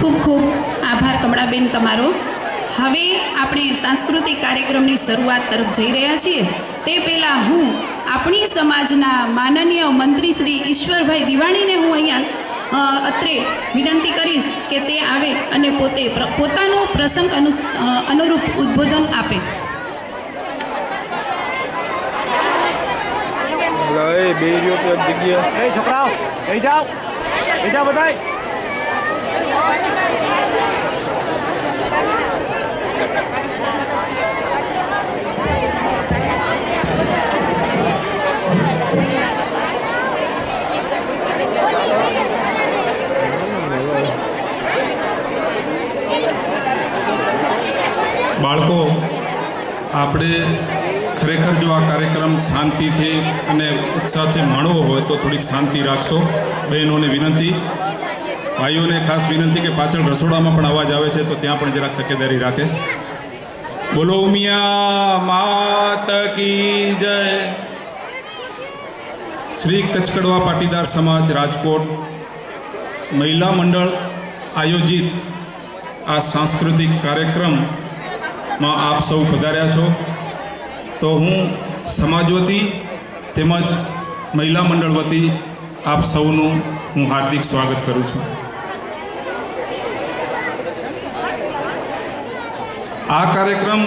ખૂબ ખૂબ આભાર કમળાબેન તમારો. હવે આપણે સાંસ્કૃતિક કાર્યક્રમની શરૂઆત તરફ જઈ રહ્યા છીએ. તે પહેલાં હું આપણી સમાજના માનનીય મંત્રી શ્રી ઈશ્વરભાઈ દિવાણીને હું અહીંયા અત્રે વિનંતી કરીશ કે તે આવે અને પોતે પોતાનો પ્રસંગ અનુ અનુરૂપ ઉદ્બોધન આપે. છોકરાઓ જાઓ. જાઓ બધાય. બાળકો, આપણે ખરેખર જો આ કાર્યક્રમ શાંતિથી અને ઉત્સાહથી માણવો હોય તો થોડીક શાંતિ રાખશો. બહેનોને વિનંતી. ભાઈઓને ખાસ વિનંતી કે પાછળ રસોડામાં પણ અવાજ આવે છે, તો ત્યાં પણ જરાક તકેદારી રાખે. બોલો મિયા માત કી જય. શ્રી કચકડવા પાટીદાર સમાજ રાજકોટ મહિલા મંડળ આયોજિત આ સાંસ્કૃતિક કાર્યક્રમમાં આપ સૌ પધાર્યા છો. તો હું સમાજ વતી તેમજ મહિલા મંડળ વતી આપ સૌનું હું હાર્દિક સ્વાગત કરું છું. આ કાર્યક્રમ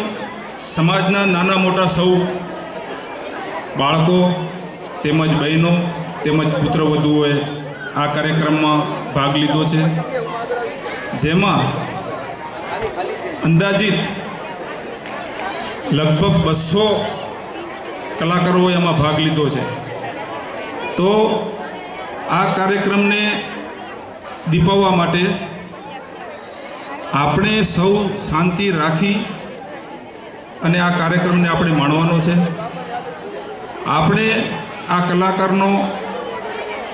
સમાજના નાના મોટા સૌ બાળકો તેમજ બહેનો તેમજ પુત્રવધુઓએ આ કાર્યક્રમમાં ભાગ લીધો છે. જેમાં અંદાજિત લગભગ બસો કલાકારોએ એમાં ભાગ લીધો છે. તો આ કાર્યક્રમને દીપાવવા માટે આપણે સૌ શાંતિ રાખી અને આ કાર્યક્રમને આપણે માણવાનો છે. આપણે આ કલાકારનો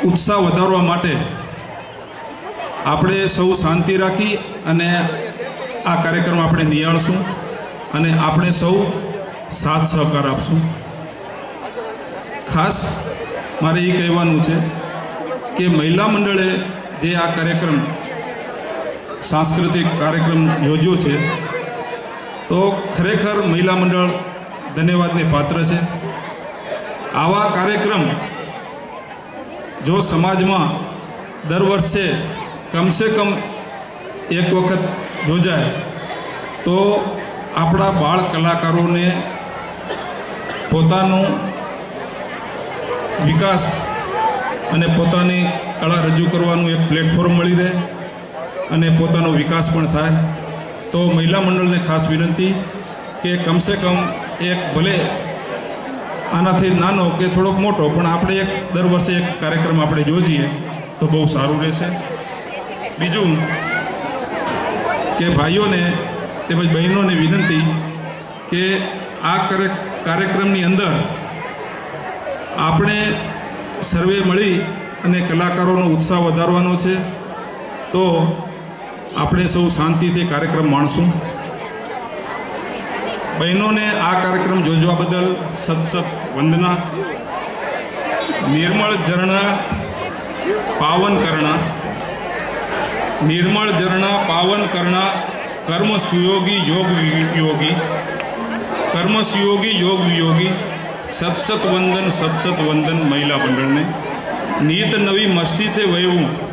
ઉત્સાહ વધારવા માટે આપણે સૌ શાંતિ રાખી અને આ કાર્યક્રમ આપણે નિહાળશું અને આપણે સૌ સાથ સહકાર આપશું. ખાસ મારે એ કહેવાનું છે કે મહિલા મંડળે જે આ કાર્યક્રમ સાંસ્કૃતિક કાર્યક્રમ યોજ્યો છે. તો ખરેખર મહિલા મંડળ ધન્યવાદને પાત્ર છે. આવા કાર્યક્રમ જો સમાજમાં દર વર્ષે કમસે કમ એક વખત યોજાય, તો આપણા બાળ કલાકારોને પોતાનું વિકાસ અને પોતાની કળા રજૂ કરવાનું એક પ્લેટફોર્મ મળી રહે. અને પોતાનો વિકાસ પણ થાય. તો મહિલા મંડળને ખાસ વિનંતી કે કમસે કમ એક ભલે આનાથી નાનો કે થોડોક મોટો, પણ આપણે એક દર વર્ષે એક કાર્યક્રમ આપણે યોજીએ તો બહુ સારું રહેશે. બીજું કે ભાઈઓને તેમજ બહેનોને વિનંતી કે આ કાર્ય કાર્યક્રમની અંદર આપણે સર્વે મળી અને કલાકારોનો ઉત્સાહ વધારવાનો છે. તો આપણે સૌ શાંતિથી કાર્યક્રમ માણશું. બહેનોને આ કાર્યક્રમ જોજવા બદલ સત સત વંદના, નિર્મળ ઝરણા, પાવન કરણા, નિર્મળ ઝરણા, પાવન કરણા, કર્મ સુયોગી, યોગ યોગી કર્મ સુયોગી, યોગ વિયોગી, સતસત વંદન સતસત વંદન મહિલા મંડળને. નીત નવી મસ્તીથી વહેવું.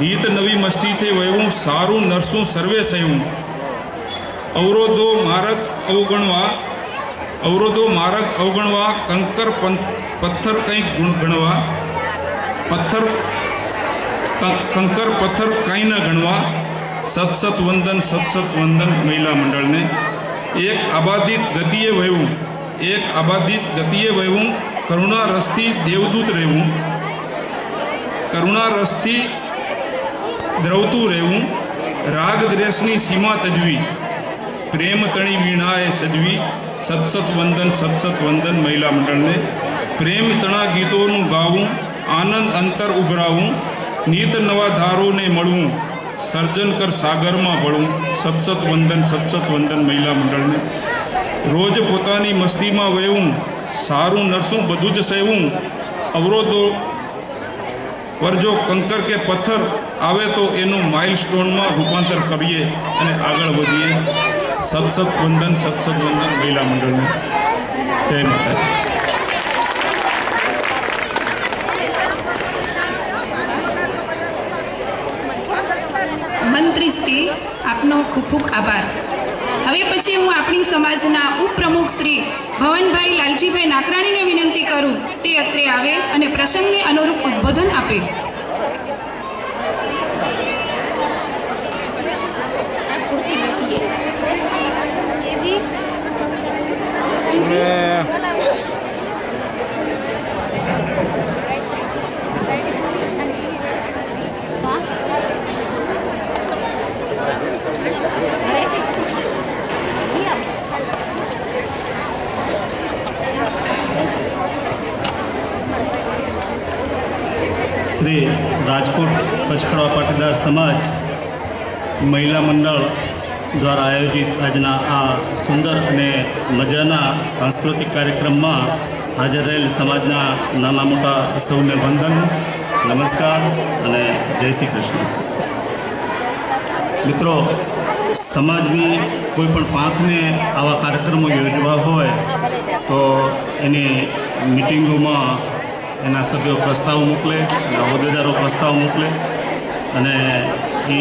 નીત નવી મસ્તીથી વહેવું સારું નરસું સર્વે સહેવું અવરોધો મારક અવગણવા, અવરોધો મારક અવગણવા, કંકર પંથ પથ્થર કંઈક ગુણ ગણવા, પથ્થર કંકર પથ્થર કંઈ ન ગણવા, સતસત વંદન સતસત વંદન મહિલા મંડળને. એક અબાધિત ગતિએ વહેવું એક અબાધિત ગતિએ વહેવું કરુણા રસથી દેવદૂત રહેવું. કરુણા રસથી દ્રવતું રહેવું રાગ દ્રેશની સીમા તજવી પ્રેમ તણી વીણાએ સજવી, સતસત વંદન સતસત વંદન મહિલા મંડળને પ્રેમ તણા ગીતોનું ગાવું, આનંદ અંતર ઉભરાવું, નીત નવા ધારોને મળવું, સર્જન કર સાગરમાં ભળવું સતસત વંદન સતસત વંદન મહિલા મંડળને. રોજ પોતાની મસ્તીમાં વહેવું, સારું નરસું બધું જ સહેવું અવરોધો પર જો કંકર કે પથ્થર આવે તો એનું માઇલસ્ટોનમાં રૂપાંતર કરીએ અને આગળ વધીએ. સત સત વંદન સત સત વંદન, મહિલા મંડળને. જય માતાજી. મંત્રી શ્રી, આપનો ખૂબ ખૂબ આભાર. હવે પછી હું આપણી સમાજના ઉપપ્રમુખ શ્રી ભવનભાઈ લાલજીભાઈ નાકરાણીને વિનંતી કરું, તે અત્રે આવે અને પ્રસંગને અનુરૂપ ઉદ્બોધન આપે અને શ્રી રાજકોટ કચ્છખડવા પાટીદાર સમાજ મહિલા મંડળ દ્વારા આયોજિત આજના આ સુંદર અને મજાના સાંસ્કૃતિક કાર્યક્રમમાં હાજર રહેલ સમાજના નાના મોટા સૌને વંદન, નમસ્કાર અને જય શ્રી કૃષ્ણ. મિત્રો, સમાજની કોઈ પણ પાંખને આવા કાર્યક્રમો યોજવા હોય તો એની મિટિંગોમાં એના સભ્યો પ્રસ્તાવ મોકલે, એના હોદ્દેદારો પ્રસ્તાવ મોકલે. અને એ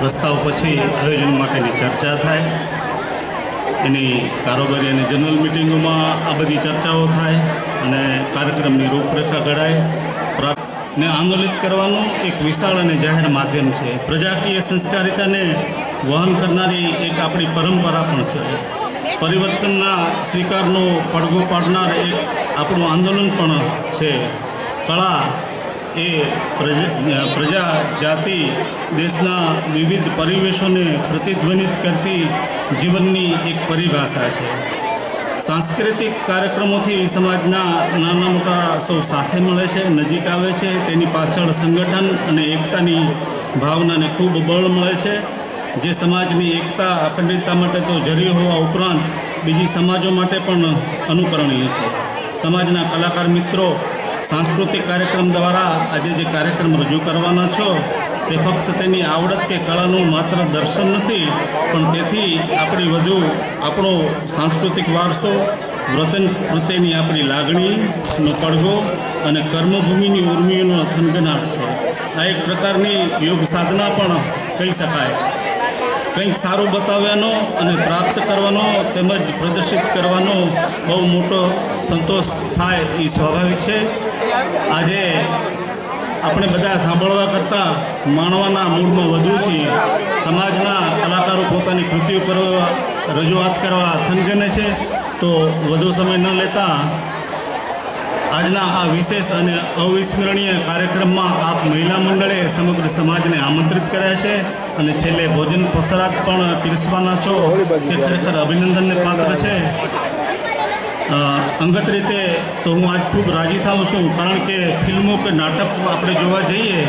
પ્રસ્તાવ પછી આયોજન માટેની ચર્ચા થાય. એની કારોબારી અને જનરલ મિટિંગોમાં આ બધી ચર્ચાઓ થાય અને કાર્યક્રમની રૂપરેખા ઘડાય. ને આંદોલિત કરવાનું એક વિશાળ અને જાહેર માધ્યમ છે. પ્રજાકીય સંસ્કારિતાને વહન કરનારી એક આપણી પરંપરા પણ છે. પરિવર્તનના સ્વીકારનો પડઘો પાડનાર એક આપણું આંદોલન પણ છે. કળા એ પ્રજા જાતિ, દેશના વિવિધ પરિવેશોને પ્રતિધ્વનિત કરતી જીવનની એક પરિભાષા છે. સાંસ્કૃતિક કાર્યક્રમોથી સમાજના નાના મોટા સૌ સાથે મળે છે, નજીક આવે છે, તેની પાછળ સંગઠન અને એકતાની ભાવનાને ખૂબ બળ મળે છે. જે સમાજની એકતા, અખંડિતતા માટે તો જરી હોવા ઉપરાંત બીજી સમાજો માટે પણ અનુકરણીય છે. સમાજના કલાકાર મિત્રો સાંસ્કૃતિક કાર્યક્રમ દ્વારા આજે જે કાર્યક્રમ રજૂ કરવાના છો, તે ફક્ત તેની આવડત કે કળાનું માત્ર દર્શન નથી, પણ તેથી આપણી વધુ આપણો સાંસ્કૃતિક વારસો, વ્રતન પ્રત્યેની આપણી લાગણીનો પડઘો અને કર્મભૂમિની ઉર્મિઓનો થનગનાટ છે. આ એક પ્રકારની યોગ સાધના પણ કહી શકાય. કંઈક સારું બતાવવાનો અને પ્રાપ્ત કરવાનો તેમજ પ્રદર્શિત કરવાનો બહુ મોટો સંતોષ થાય એ સ્વાભાવિક છે. આજે આપણે બધા સાંભળવા કરતાં માણવાના મૂળમાં વધુ છીએ. સમાજના કલાકારો પોતાની કૃતિઓ કરવા, રજૂઆત કરવા થનગને છે. તો વધુ સમય ન લેતા આજના આ વિશેષ અને અવિસ્મરણીય કાર્યક્રમમાં આપ મહિલા મંડળે સમગ્ર સમાજને આમંત્રિત કર્યા છે. અને છેલ્લે ભોજન પ્રસારાત પણ પીરસવાના છો તે ખરેખર અભિનંદનને પાત્ર છે. અંગત રીતે તો હું આજ ખૂબ રાજી થાઉં છું કારણ કે ફિલ્મો કે નાટક આપણે જોવા જઈએ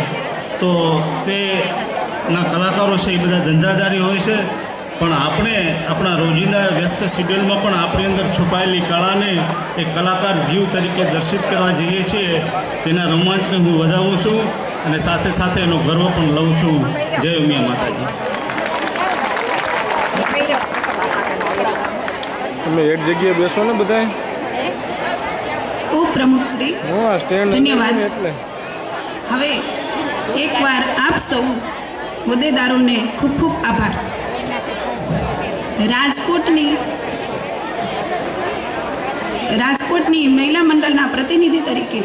તો તેના કલાકારો છે એ બધા ધંધાદારી હોય છે. પણ આપણે આપણા રોજિંદા વ્યસ્ત શિડ્યુલમાં પણ આપણી અંદર છુપાયેલી કળાને એક કલાકાર જીવ તરીકે દર્શિત કરવા જઈએ છીએ. તેના રોમાંચને હું વધાવું છું. અને સાથે સાથે એનો ગર્વ પણ લઉં છું. જય ઉમિયા માતાજી. તમે એક જગ્યાએ બેસો ને બધા ઉપપ્રમુખ શ્રી ધન્યવાદ. એટલે. હવે એકવાર આપ સૌ હોદ્દેદારોને ખૂબ ખૂબ આભાર. રાજકોટની રાજકોટની મહિલા મંડળના પ્રતિનિધિ તરીકે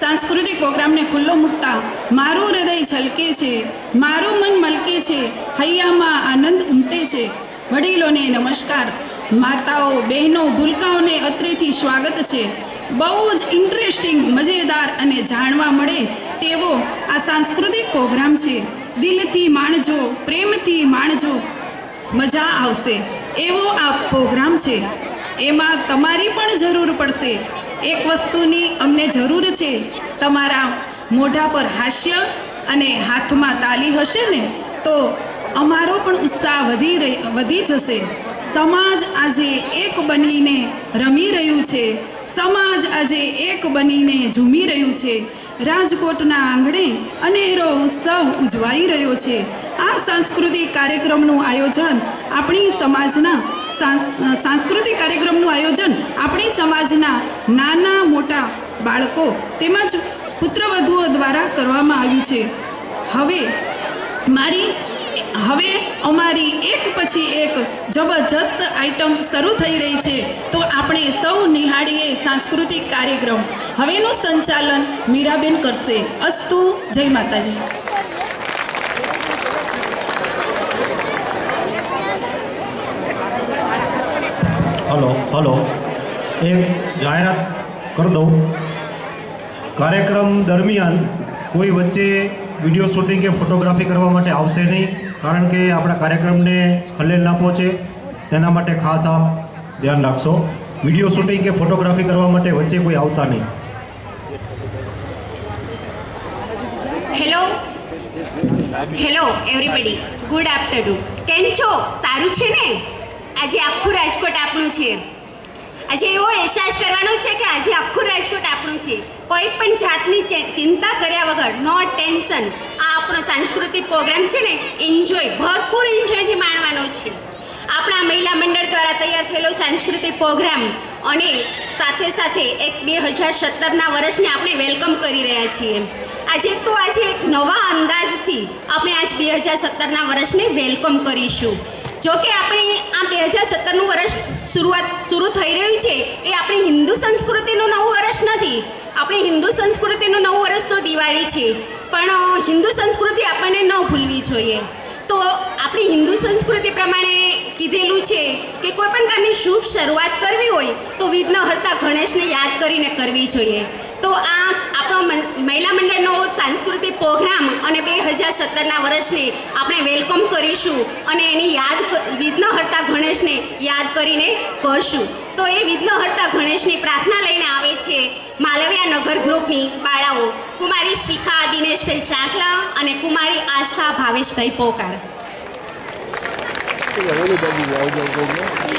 સાંસ્કૃતિક પ્રોગ્રામને ખુલ્લો મૂકતા મારું હૃદય છલકે છે, મારું મન મલકે છે, હૈયામાં આનંદ ઉમટે છે. વડીલોને નમસ્કાર. માતાઓ, બહેનો, ભૂલકાઓને અત્રેથી સ્વાગત છે. બહુ જ ઇન્ટરેસ્ટિંગ, મજેદાર અને જાણવા મળે તેવો આ સાંસ્કૃતિક પ્રોગ્રામ છે. દિલથી માણજો, પ્રેમથી માણજો. મજા આવશે. એવો આ પ્રોગ્રામ છે. એમાં તમારી પણ જરૂર પડશે. એક વસ્તુની અમને જરૂર છે, તમારા મોઢા પર હાસ્ય અને હાથમાં તાલી હશે ને, તો અમારો પણ ઉત્સાહ વધી રહી, વધી જશે. સમાજ આજે એક બનીને રમી રહ્યું છે. સમાજ આજે એક બનીને ઝૂમી રહ્યું છે. રાજકોટના આંગણે અનેરો ઉત્સવ ઉજવાઈ રહ્યો છે. આ સાંસ્કૃતિક કાર્યક્રમનું આયોજન આપણી સમાજના સાંસ્કૃતિક કાર્યક્રમનું આયોજન આપણી સમાજના નાના મોટા બાળકો તેમજ પુત્રવધુઓ દ્વારા કરવામાં આવ્યું છે. હવે મારી, હવે અમારી એક પછી એક જબરજસ્ત આઇટમ શરૂ થઈ રહી છે તો આપણે સૌ નિહાળીએ સાંસ્કૃતિક કાર્યક્રમ. હવેનું સંચાલન મીરાબેન કરશે. અસ્તુ, જય માતાજી. Hello hello. એક જાહેરાત કરી દઉં. કાર્યક્રમ દરમિયાન કોઈ વચ્ચે વીડિયો શૂટિંગ કે ફોટોગ્રાફી કરવા માટે આવશે નહીં, કારણ કે આપણા કાર્યક્રમને ખલેલ ના પહોંચે. તેના માટે ખાસ આપ ધ્યાન રાખશો. વીડિયો શૂટિંગ કે ફોટોગ્રાફી કરવા માટે વચ્ચે કોઈ આવતા નહીં. Hello. Hello, everybody. Good afternoon. કેમ છો? સારું છે ને? આજે આખું રાજકોટ આપણું છે. આજે એવો અહેસાસ કરવાનો છે કે આજે આખું રાજકોટ આપણું છે. કોઈ પણ જાતની ચિંતા કર્યા વગર નો ટેન્શન આ આપણો સાંસ્કૃતિક પ્રોગ્રામ છે ને એન્જોય ભરપૂર એન્જોયથી માણવાનો છે. આપણા મહિલા મંડળ દ્વારા તૈયાર થયેલો સાંસ્કૃતિક પ્રોગ્રામ અને સાથે સાથે એક બે હજાર સત્તરના વર્ષને આપણે વેલકમ કરી રહ્યા છીએ. આજે તો આજે એક નવા અંદાજથી આપણે આજ બે હજાર સત્તરના વર્ષને વેલકમ કરીશું. જો કે આપણે આ બે હજાર સત્તરનું વર્ષ શરૂઆત શરૂ થઈ રહ્યું છે, એ આપણી હિન્દુ સંસ્કૃતિનું નવું વર્ષ નથી. આપણી હિન્દુ સંસ્કૃતિનું નવું વર્ષ તો દિવાળી છે. પણ હિન્દુ સંસ્કૃતિ આપણને ન ભૂલવી જોઈએ. તો આપણી હિન્દુ સંસ્કૃતિ પ્રમાણે કીધેલું છે કે કોઈ પણ કામની શુભ શરૂઆત કરવી હોય તો વિઘ્નહર્તા ગણેશને યાદ કરીને કરવી જોઈએ. તો આ આપણો મહિલા મંડળનો સાંસ્કૃતિક પ્રોગ્રામ અને બે હજાર સત્તરના વર્ષને આપણે વેલકમ કરીશું અને એની યાદ વિઘ્નહર્તા ગણેશને યાદ કરીને કરશું. તો એ વિઘ્નહર્તા ગણેશની પ્રાર્થના લઈને આવે છે માલવિયા નગર ગ્રુપની બાળાઓ, કુમારી શિખા, દિનેશભાઈ શાંકલા અને કુમારી આસ્થા ભાવેશભાઈ પોકાર. 소스가 어느 정도 나오지 않거든요.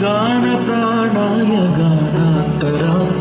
गानप्राणाय गानान्तरात्मने